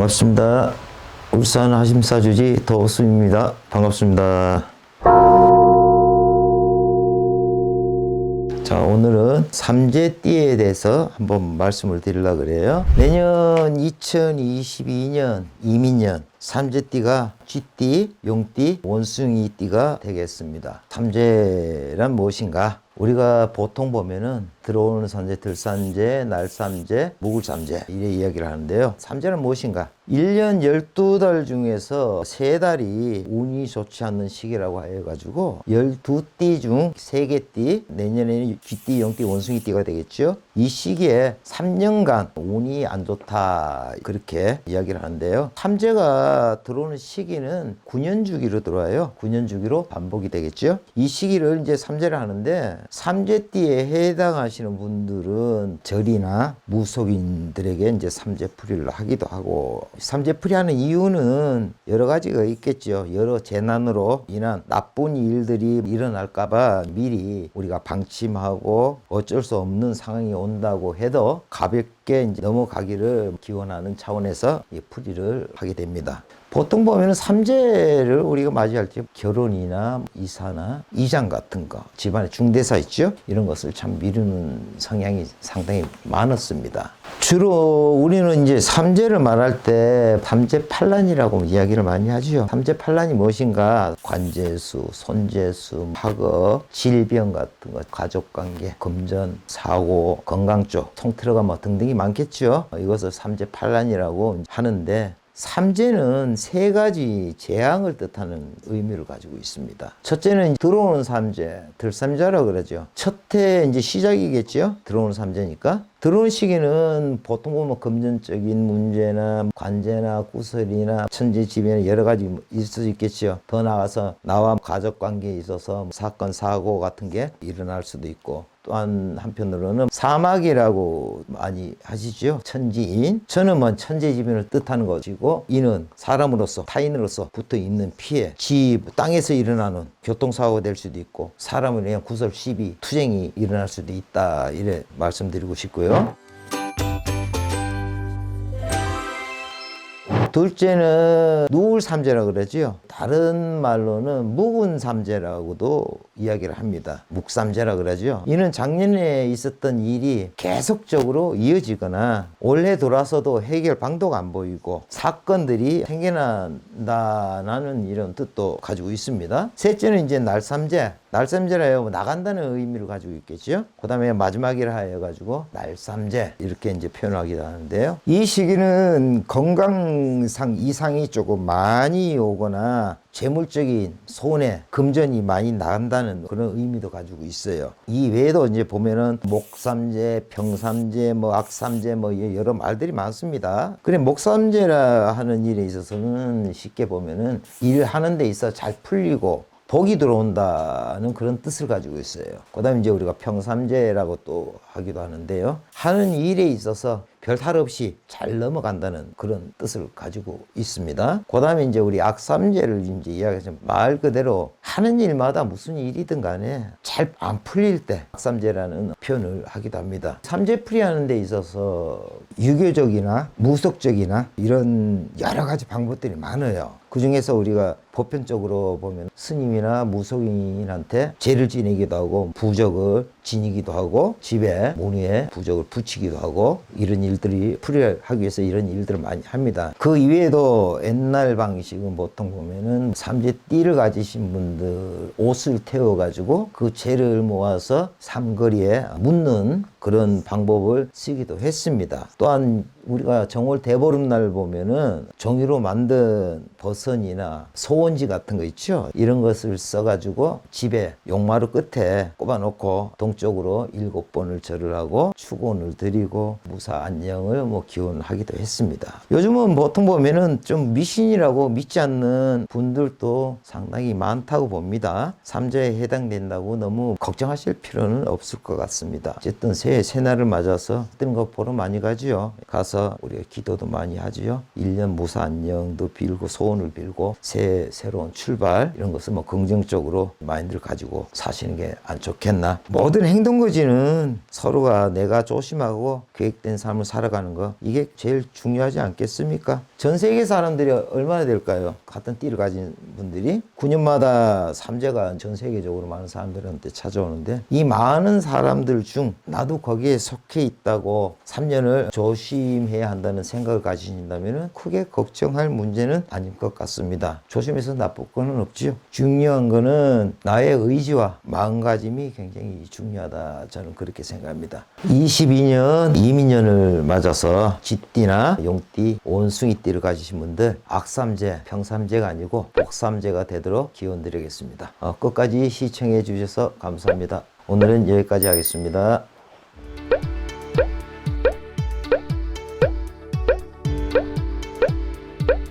반갑습니다. 울산 하심사주지 더우스입니다. 반갑습니다. 자, 오늘은 삼재띠에 대해서 한번 말씀을 드리려고 그래요. 내년 2022년 이민년 삼재띠가 쥐띠, 용띠, 원숭이띠가 되겠습니다. 삼재란 무엇인가? 우리가 보통 보면은 들어오는 삼재, 들삼재, 날삼재, 묵을삼재 이래 이야기를 하는데요. 삼재는 무엇인가? 1년 12달 중에서 3달이 운이 좋지 않는 시기라고 해가지고 12띠 중 3개 띠, 내년에는 쥐띠, 용띠, 원숭이띠가 되겠죠. 이 시기에 3년간 운이 안 좋다 그렇게 이야기를 하는데요. 삼재가 들어오는 시기는 9년 주기로 들어와요. 9년 주기로 반복이 되겠죠. 이 시기를 이제 삼재를 하는데 삼재띠에 해당하 시는 분들은 절이나 무속인들에게 이제 삼재풀이를 하기도 하고 삼재풀이 하는 이유는 여러 가지가 있겠죠. 여러 재난으로 인한 나쁜 일들이 일어날까봐 미리 우리가 방침하고 어쩔 수 없는 상황이 온다고 해도 가볍게 이제 넘어가기를 기원하는 차원에서 이 풀이를 하게 됩니다. 보통 보면은 삼재를 우리가 맞이할 때 결혼이나 이사나 이장 같은 거, 집안에 중대사 있죠? 이런 것을 참 미루는 성향이 상당히 많았습니다. 주로 우리는 이제 삼재를 말할 때 삼재팔란이라고 이야기를 많이 하죠. 삼재팔란이 무엇인가? 관제수, 손재수, 학업, 질병 같은 것, 가족관계, 금전, 사고, 건강 쪽, 통틀어가 뭐 등등이 많겠죠. 이것을 삼재팔란이라고 하는데 삼재는 세 가지 재앙을 뜻하는 의미를 가지고 있습니다. 첫째는 들어오는 삼재, 들삼재라 그러죠. 첫해 이제 시작이겠죠. 들어오는 삼재니까. 들어오는 시기는 보통 보면 금전적인 문제나 관제나 구설이나 천재지변 여러 가지 있을 수 있겠죠. 더 나아가서 나와 가족 관계에 있어서 사건 사고 같은 게 일어날 수도 있고 또한 한편으로는 사막이라고 많이 하시죠. 천지인. 저는 뭐 천재지변을 뜻하는 것이고 이는 사람으로서 타인으로서 붙어 있는 피해, 집, 땅에서 일어나는 교통사고가 될 수도 있고 사람을 위한 구설, 시비, 투쟁이 일어날 수도 있다. 이래 말씀드리고 싶고요. 둘째는 누울 삼재라 그러지요. 다른 말로는 묵은 삼재라고도 이야기를 합니다. 묵삼재라 그러죠. 이는 작년에 있었던 일이 계속적으로 이어지거나 올해 돌아서도 해결 방도가 안 보이고 사건들이 생겨난다는 이런 뜻도 가지고 있습니다. 셋째는 이제 날삼재. 날삼재라요 나간다는 의미를 가지고 있겠죠. 그다음에 마지막이라 하여 가지고 날삼재 이렇게 이제 표현하기도 하는데요. 이 시기는 건강 상 이상이 조금 많이 오거나 재물적인 손해, 금전이 많이 나간다는 그런 의미도 가지고 있어요. 이 외에도 이제 보면은 목삼재, 병삼재, 뭐 악삼재, 뭐 여러 말들이 많습니다. 그래 목삼재라 하는 일에 있어서는 쉽게 보면은 일하는 데 있어 잘 풀리고 복이 들어온다는 그런 뜻을 가지고 있어요. 그 다음에 이제 우리가 평삼재라고 또 하기도 하는데요. 하는 일에 있어서 별탈 없이 잘 넘어간다는 그런 뜻을 가지고 있습니다. 그 다음에 이제 우리 악삼재를 이제 이야기하면 말 그대로 하는 일마다 무슨 일이든 간에 잘 안 풀릴 때 악삼재라는 표현을 하기도 합니다. 삼재풀이 하는 데 있어서 유교적이나 무속적이나 이런 여러 가지 방법들이 많아요. 그 중에서 우리가 보편적으로 보면 스님이나 무속인한테 죄를 지내기도 하고 부적을 지니기도 하고 집에 모니에 부적을 붙이기도 하고 이런 일들이 풀이하기 위해서 이런 일들을 많이 합니다. 그 이외에도 옛날 방식은 보통 보면은 삼재 띠를 가지신 분들 옷을 태워 가지고 그 죄를 모아서 삼거리에 묻는 그런 방법을 쓰기도 했습니다. 또한 우리가 정월 대보름날 보면은 종이로 만든 버선이나 소원지 같은 거 있죠. 이런 것을 써가지고 집에 용마루 끝에 꼽아놓고 동쪽으로 일곱 번을 절을 하고 축원을 드리고 무사 안녕을 뭐 기원하기도 했습니다. 요즘은 보통 보면은 좀 미신이라고 믿지 않는 분들도 상당히 많다고 봅니다. 삼재에 해당된다고 너무 걱정하실 필요는 없을 것 같습니다. 어쨌든 세 새해 새날을 맞아서 뜨는 거 보러 많이 가지요. 가서 우리가 기도도 많이 하지요. 1년 무사 안녕도 빌고 소원을 빌고 새 새로운 출발 이런 것을 뭐 긍정적으로 마인드를 가지고 사시는 게 안 좋겠나. 모든 행동 거지는 서로가 내가 조심하고 계획된 삶을 살아가는 거 이게 제일 중요하지 않겠습니까? 전 세계 사람들이 얼마나 될까요? 같은 띠를 가진 분들이 9년마다 삼재가 전 세계적으로 많은 사람들한테 찾아오는데 이 많은 사람들 중 나도 거기에 속해 있다고 3년을 조심해야 한다는 생각을 가지신다면 크게 걱정할 문제는 아닐 것 같습니다. 조심해서 나쁠 거는 없지요. 중요한 거는 나의 의지와 마음가짐이 굉장히 중요하다. 저는 그렇게 생각합니다. 22년 이민년을 맞아서 쥐띠나 용띠, 원숭이띠를 가지신 분들 악삼재, 평삼재가 아니고 복삼재가 되도록 기원 드리겠습니다. 어, 끝까지 시청해 주셔서 감사합니다. 오늘은 여기까지 하겠습니다.